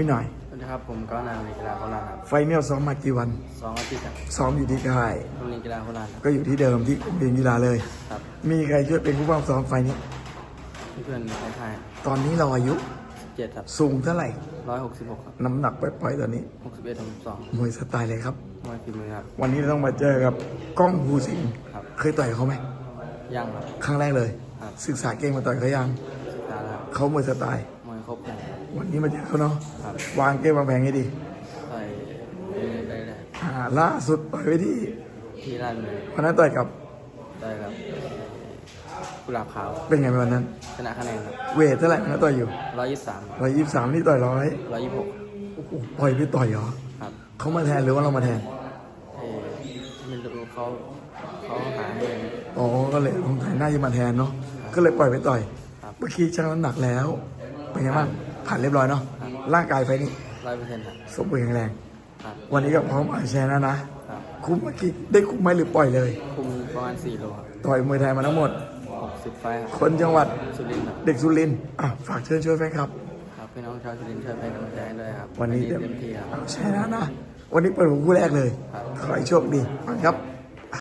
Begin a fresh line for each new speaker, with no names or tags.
ไม่หน่อย
สวัสดีครับผมก้าวนามในกีฬาโคราชครับ
ไฟเนลซ้อมมากี่วัน
สองอาทิตย์ครับ
ซ้อมอยู่ที่ค่าย
โรงเรียนกีฬาโคราชครับ
ก็อยู่ที่เดิมที่กรมเรียนกีฬาเลย
ครับ
มีใครช่วยเป็นผู้บังซ้อมไฟนี้
เพื่อนในค่าย
ตอนนี้เราอายุ
เจ็ดครับ
สูงเท่าไหร่
ร้อยหกสิบหกครับ
น้ำหนักปล่อยๆตอนนี้
หกสิบเอ็ดถึงสอง
มวยสไตล์เลยครับ
มวยฝีมือครับ
วันนี้เราต้องมาเจอกับก้องภูสิงห์
ครับ
เคยต่อยกับเขาไหม
ย่างครับ
ครั้งแรกเลย
ครับ
ศึกษาเก่งมาต่อยเขายัง
ศึกษาแล้วครับ
เขามวยสไตล์
ม วยครบเลย
วันนี้มาเจอเขาเนาะ
ครับ
วางเกมวางแผงให้ดี
ต่อยได้ได้
อ่าล่าสุดต่อยไว้ที่
ที่ร้านเลย
วันนั้นต่อยกับ
ได้ครับกุหลาบขาว
เป็นไงวันนั้น
ชนะคะแนนครับ
เวทเท่าไหร่นะต่อยอยู่
ร้อยยี่สิบสาม
ร้อยยี่สิบสามนี่ต่อยร้อย
ร้อยยี่สิบหก
โอ้โหปล่อยไปต่อยเหรอ
ครับ
เขามาแทนหรือว่าเรามาแทน
เอ่อไม่รู้เขาเขาหาให้เลย
อ๋อก็เลยผมถ่ายหน้าจะมาแทนเนาะก็เลยปล่อยไปต่อย
ครับ
เมื่อกี้ชั่งน้ำหนักแล้วเป็นไงบ้าง ผ่านเรียบร้อยเนาะร่างกายไฟนี่
ร้อยเปอร์เซ็นต์ครับ
สมบูรณ์แข็งแรง
ครับ
วันนี้ก็พร้อมเอาชนะนะ
ครับ
คุ้มเมื่อกี้ได้คุ้มไหมหรือปล่อยเลย
คุมประมาณสี่โลครับ
ต่อยมวยไทยมาทั้งหมด
หกสิบไฟล์ครับ
คนจังหวัด
สุรินทร์ครับ
เด็กสุรินทร์อะฝากเชิญช่วยแฟนครับ
ครับพี่น้องชาวสุรินทร์ช่วยเป็นกำลังใจให้ด้วยครับ
วันนี้
เต็มที่ครับ
เอาชนะนะ วันนี้เปิดหัวคู่แรกเลย
ครับ
ขอให้โชคดีฟังครับ